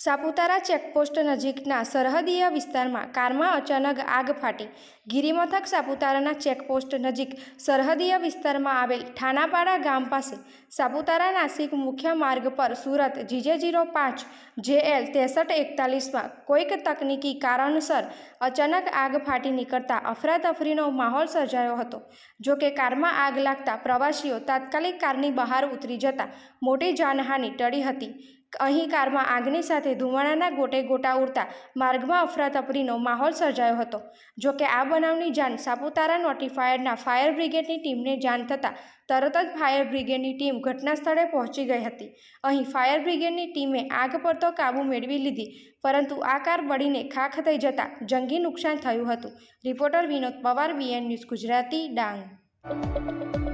Saputara checkpost નજીકના સરહદીય વિસ્તારમાં કારમાં અચાનક આગ ફાટી. ગિરિમથક સાપુતારાના ચેકપોસ્ટ નજીક સરહદીય વિસ્તારમાં આવેલ ઠાનાપાડા ગામ પાસે સાપુતારા નાસિક મુખ્ય માર્ગ પર સુરત જીજે જીરો પાંચ જેએલ ત્રેસઠ એકતાલીસમાં કોઈક તકનીકી કારણસર અચાનક આગ ફાટી નીકળતા અફરાતફરીનો માહોલ સર્જાયો હતો. જો કે કારમાં આગ લાગતા પ્રવાસીઓ તાત્કાલિક કારની બહાર ઉતરી જતા મોટી જાનહાનિ ટળી હતી. અહીં કારમાં આગની સાથે ધુમાડાના ગોટે ગોટા ઉડતા માર્ગમાં અફરાતફરીનો માહોલ સર્જાયો હતો. જો કે આ બનાવની જાણ સાપુતારા નોટિફાયરના ફાયર બ્રિગેડની ટીમને જાણ થતાં તરત જ ફાયર બ્રિગેડની ટીમ ઘટના સ્થળે પહોંચી ગઈ હતી. અહીં ફાયર બ્રિગેડની ટીમે આગ પર તો કાબૂ મેળવી લીધી, પરંતુ આ કાર બળીને ખાખ થઈ જતાં જંગી નુકસાન થયું હતું. Reporter Vinod Pawar, BN news Gujarati, Dang.